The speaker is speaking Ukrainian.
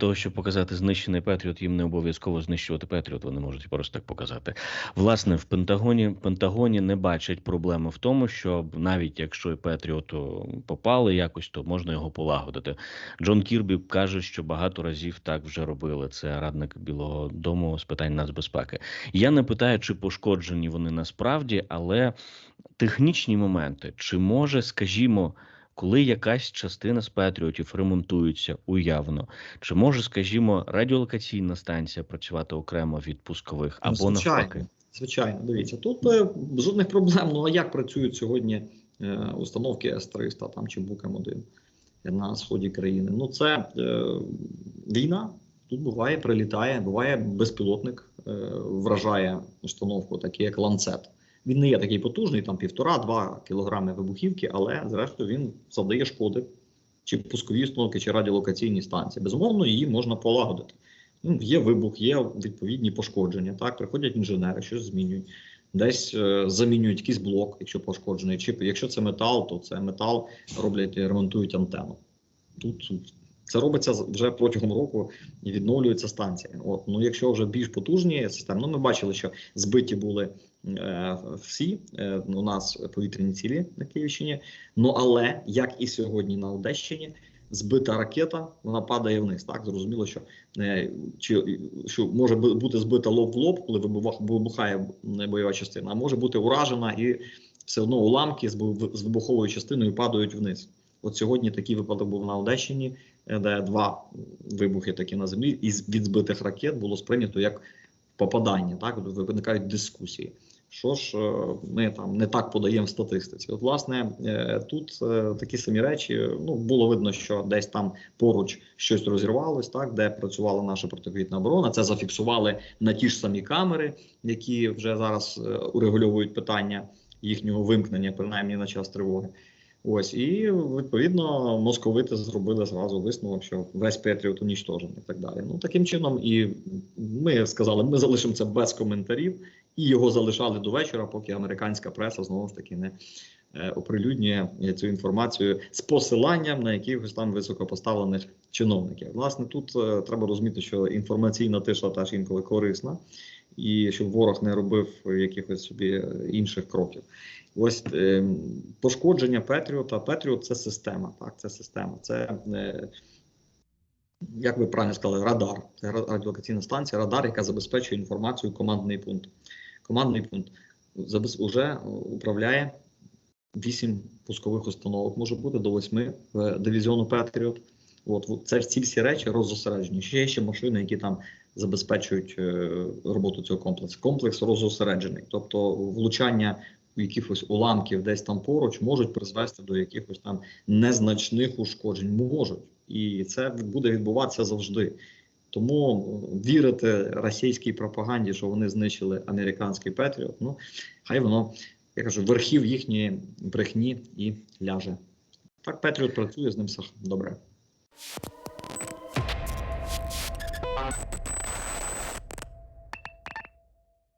того, щоб показати знищений Петріот, їм не обов'язково знищувати Петріот. Вони можуть просто так показати. Власне, в Пентагоні Пентагоні не бачать проблеми в тому, що навіть якщо і Петріоту попали якось, то можна його полагодити. Джон Кірбі каже, що багато разів так вже робили. Це радник Білого Дому з питань нацбезпеки. Я не питаю, чи пошкоджені вони насправді, але технічні моменти, чи може, скажімо. Коли якась частина з патріотів ремонтується уявно, чи може, скажімо, радіолокаційна станція працювати окремо від пускових Ну, або навпаки? звичайно, звичайно, дивіться, тут е, жодних проблем. Ну а як працюють сьогодні е, установки С-300 там чи Бук-М1 на сході країни? Ну це е, війна. Тут буває, прилітає, буває безпілотник, е, вражає установку, такий як ланцет. Він не є такий потужний, там півтора-два кілограми вибухівки, але зрештою він завдає шкоди чи пускові установки, чи радіолокаційні станції. Безумовно, її можна полагодити. Ну, є вибух, є відповідні пошкодження. Так, приходять інженери, щось змінюють, десь е, замінюють якийсь блок, якщо пошкоджений. Чи якщо це метал, то це метал роблять, ремонтують антенну. Тут це робиться вже протягом року і відновлюється станція. От ну, якщо вже більш потужні системи, ну ми бачили, що збиті були всі е, у нас повітряні цілі на Київщині. Ну але як і сьогодні на Одещині, збита ракета, вона падає вниз. Так зрозуміло, що е, чи що може бути збита лоб в лоб, коли вибух- вибухає е, бойова частина, а може бути уражена і все одно уламки з вибуховою частиною падають вниз. От сьогодні такий випадок був на Одещині, е, де два вибухи такі на землі, і від збитих ракет було сприйнято як попадання. Так виникають дискусії. Що ж е, ми там не так подаємо в статистиці? От, власне, е, тут е, такі самі речі. Ну було видно, що десь там поруч щось розірвалось, так де працювала наша протиповітряна оборона. Це зафіксували на ті ж самі камери, які вже зараз урегульовують питання їхнього вимкнення, принаймні на час тривоги. Ось і відповідно московити зробили зразу висновок, що весь Петріот унічтожений і так далі. Ну таким чином, і ми сказали, ми залишимо це без коментарів, і його залишали до вечора, поки американська преса знову ж таки не е, оприлюднює е, цю інформацію з посиланням на якихось там високопоставлених чиновників. Власне, тут е, треба розуміти, що інформаційна тиша теж інколи корисна, і щоб ворог не робив якихось собі інших кроків. Ось е, пошкодження Петріота. Петріот це система. Так, це система. Це е, як ви правильно сказали, радар. Це радіолокаційна станція, радар, яка забезпечує інформацію командний пункт. Командний пункт забез... уже управляє вісім пускових установок, може бути до восьми в дивізіону Петріот. От це ці всі речі роззосереджені. Ще є ще машини, які там забезпечують е, роботу цього комплексу. Комплекс роззосереджений, тобто влучання якихось уламків десь там поруч можуть призвести до якихось там незначних ушкоджень. Можуть, і це буде відбуватися завжди. Тому вірити російській пропаганді, що вони знищили американський Петріот, ну хай воно, я кажу, верхів їхньої брехні і ляже. Так, Петріот працює з ним все добре.